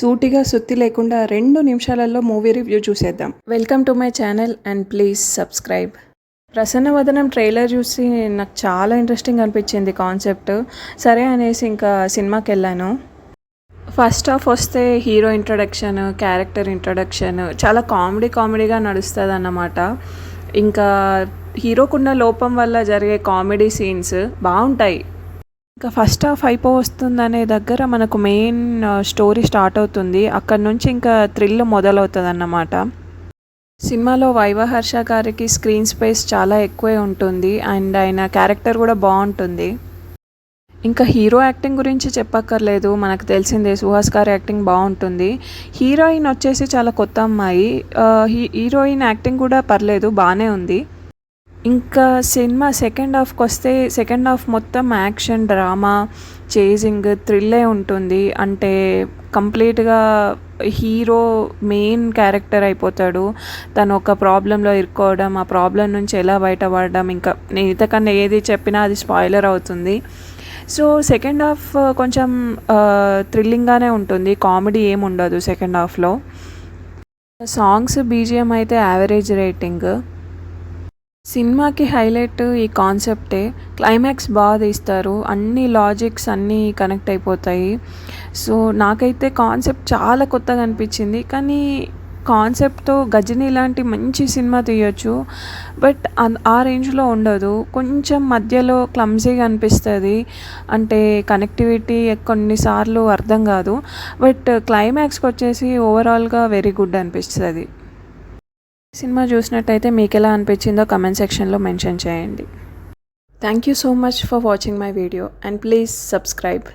సూటిగా సుత్తి లేకుండా రెండు నిమిషాలలో మూవీ రివ్యూ చూసేద్దాం. Welcome to my channel and please subscribe. Prasannavadanam trailer చూసి నాకు చాలా ఇంట్రెస్టింగ్ అనిపించింది కాన్సెప్ట్. సరే అనేసి ఇంకా సినిమాకి వెళ్ళాను ఫస్ట్ ఆఫ్ వస్తే హీరో ఇంట్రడక్షన్ క్యారెక్టర్ ఇంట్రడక్షన్ చాలా కామెడీ కామెడీగా నడుస్తుంది అన్నమాట ఇంకా హీరోకున్న లోపం వల్ల జరిగే కామెడీ సీన్స్ బాగుంటాయి. ఇంకా ఫస్ట్ హాఫ్ అయిపో వస్తుందనే దగ్గర మనకు మెయిన్ స్టోరీ స్టార్ట్ అవుతుంది. అక్కడ నుంచి ఇంకా థ్రిల్ మొదలవుతుంది అన్నమాట సినిమాలో వైవహర్ష గారికి స్క్రీన్ స్పేస్ చాలా ఎక్కువే ఉంటుంది. అండ్ ఆయన క్యారెక్టర్ కూడా బాగుంటుంది. ఇంకా హీరో యాక్టింగ్ గురించి చెప్పక్కర్లేదు. మనకు తెలిసిందే సుహాస్ గారి యాక్టింగ్ బాగుంటుంది. హీరోయిన్ వచ్చేసి చాలా కొత్త అమ్మాయి. హీ- హీరోయిన్ యాక్టింగ్ కూడా పర్లేదు బాగానే ఉంది. ఇంకా సినిమా సెకండ్ హాఫ్కి వస్తే సెకండ్ హాఫ్ మొత్తం యాక్షన్ డ్రామా చేజింగ్ థ్రిల్లే ఉంటుంది. అంటే కంప్లీట్గా హీరో మెయిన్ క్యారెక్టర్ అయిపోతాడు. తను ఒక ప్రాబ్లంలో ఇరుక్కోవడం ఆ ప్రాబ్లం నుంచి ఎలా బయటపడడం ఇంకా నేను ఇంతకన్నా ఏది చెప్పినా అది స్పాయిలర్ అవుతుంది. సో సెకండ్ హాఫ్ కొంచెం థ్రిల్లింగ్గానే ఉంటుంది. కామెడీ ఏమి ఉండదు సెకండ్ హాఫ్లో సాంగ్స్ బీజిఎం అయితే యావరేజ్ రేటింగ్ సినిమాకి హైలైట్ ఈ కాన్సెప్టే. క్లైమాక్స్ బాగా తీస్తారు. అన్ని లాజిక్స్ అన్నీ కనెక్ట్ అయిపోతాయి. సో నాకైతే కాన్సెప్ట్ చాలా కొత్తగా అనిపించింది. కానీ కాన్సెప్ట్తో గజని లాంటి మంచి సినిమా తీయొచ్చు. బట్ ఆ రేంజ్లో ఉండదు. కొంచెం మధ్యలో క్లమ్జీగా అనిపిస్తుంది. అంటే కనెక్టివిటీ కొన్నిసార్లు అర్థం కాదు. బట్ క్లైమాక్స్కి వచ్చేసి ఓవరాల్గా వెరీ గుడ్ అనిపిస్తుంది. సినిమా చూసినట్టయితే మీకు ఎలా అనిపించిందో కమెంట్ సెక్షన్లో మెన్షన్ చేయండి. Thank you so much for watching my video and please subscribe